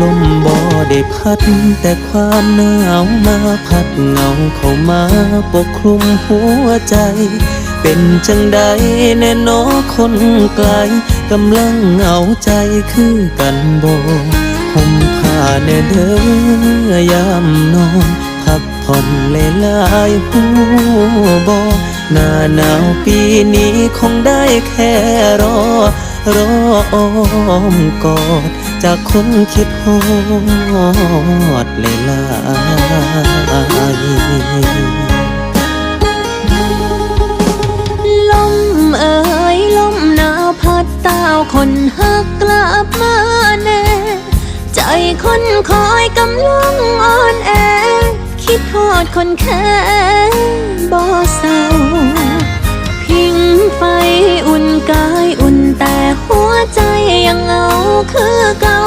ลมบ่ได้พัด แต่ความหนาวมาพัดเงาเข้ามาปกคลุมหัวใจ เป็นจังใดแน่นอคนไกลกำลังเหงาใจคือกันบ่ห่มผ้าแน่เด้อยามนอนพักผ่อนเลลายๆหูบ่หน้าหนาวปีนี้คงได้แค่รอ รออมกอด จากคนคิดฮอดเลยลายลมเอ่ยลมหนาวพัดเต้าคนหักกลับมาแน่ ใจคนคอยกำลังอ่อนแอ คิดทอดคนแค่บ่เศร้า